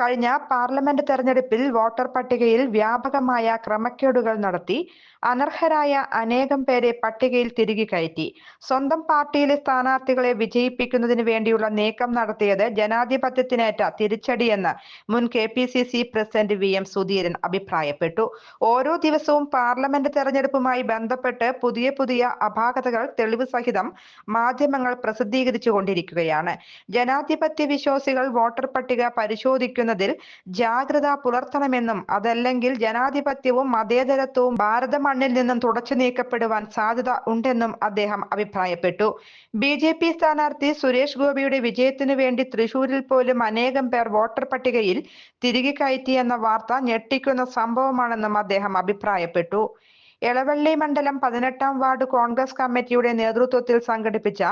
കഴിഞ്ഞ പാർലമെന്റ് തെരഞ്ഞെടുപ്പിൽ വോട്ടർ പട്ടികയിൽ വ്യാപകമായ ക്രമക്കേടുകൾ നടത്തി. അനർഹരായ അനേകം പേരെ പട്ടികയിൽ തിരികെ കയറ്റി. സ്വന്തം പാർട്ടിയിലെ സ്ഥാനാർത്ഥികളെ വിജയിപ്പിക്കുന്നതിന് വേണ്ടിയുള്ള നീക്കം നടത്തിയത് ജനാധിപത്യത്തിനേറ്റ തിരിച്ചടിയെന്ന് മുൻ K P C C president V M Sudheeran അഭിപ്രായപ്പെട്ടു. ഓരോ ദിവസവും പാർലമെന്റ് തെരഞ്ഞെടുപ്പുമായി ബന്ധപ്പെട്ട് പുതിയ പുതിയ അപാകതകൾ തെളിവ് സഹിതം മാധ്യമങ്ങൾ പ്രസിദ്ധീകരിച്ചുകൊണ്ടിരിക്കുകയാണ്. ജനാധിപത്യ വിശ്വാസികൾ വോട്ടർ പട്ടിക പരിശോധിക്കുന്നതിൽ ജാഗ്രത പുലർത്തണമെന്നും അതല്ലെങ്കിൽ ജനാധിപത്യവും മതേതരത്വവും ഭാരത മണ്ണിൽ നിന്നും തുടച്ചു നീക്കപ്പെടുവാൻ സാധ്യത ഉണ്ടെന്നും അദ്ദേഹം അഭിപ്രായപ്പെട്ടു. ബി ജെ പി സ്ഥാനാർത്ഥി സുരേഷ് ഗോപിയുടെ വിജയത്തിനു വേണ്ടി തൃശൂരിൽ പോലും അനേകം പേർ വോട്ടർ പട്ടികയിൽ തിരികെ കയറ്റിയെന്ന വാർത്ത ഞെട്ടിക്കുന്ന സംഭവമാണെന്നും അദ്ദേഹം അഭിപ്രായപ്പെട്ടു. എളവള്ളി മണ്ഡലം പതിനെട്ടാം വാർഡ് കോൺഗ്രസ് കമ്മിറ്റിയുടെ നേതൃത്വത്തിൽ സംഘടിപ്പിച്ച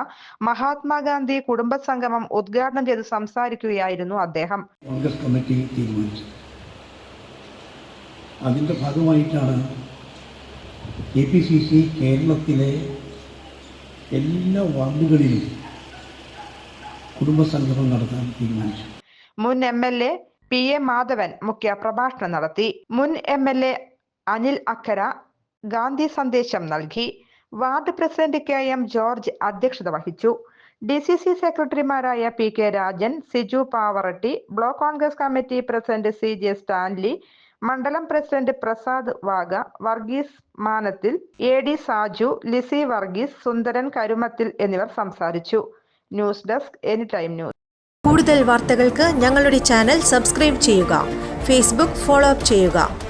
മഹാത്മാഗാന്ധി കുടുംബ സംഗമം ഉദ്ഘാടനം ചെയ്ത് സംസാരിക്കുകയായിരുന്നു അദ്ദേഹം. കോൺഗ്രസ് കമ്മിറ്റി തീരുമാനിച്ചു അതിന്റെ ഭാഗമായിട്ടാണ് കെ പി സി സി കേരളത്തിലെ എല്ലാ വാർഡുകളിലും കുടുംബസംഗമം നടത്താൻ തീരുമാനിച്ചു. മുൻ M L A P A Madhavan മുഖ്യ പ്രഭാഷണം നടത്തി. മുൻ M L A Anil Akkara Gandhi സന്ദേശം നൽകി. Ward president K M George അധ്യക്ഷത വഹിച്ചു. ഡി സി സി സെക്രട്ടറിമാരായ P K Rajan Siju Pavaratty block congress committee president C J Stanley മണ്ഡലം പ്രസിഡന്റ് പ്രസാദ് വാഗ വർഗീസ് മാനത്തിൽ എ ഡി സാജു ലിസി വർഗീസ് സുന്ദരൻ കരുമത്തിൽ എന്നിവർ സംസാരിച്ചു. News desk any time news. കൂടുതൽ വാർത്തകൾക്ക് ഞങ്ങളുടെ ചാനൽ സബ്സ്ക്രൈബ് ചെയ്യുക. ഫേസ്ബുക്ക് ഫോളോ അപ്പ് ചെയ്യുക.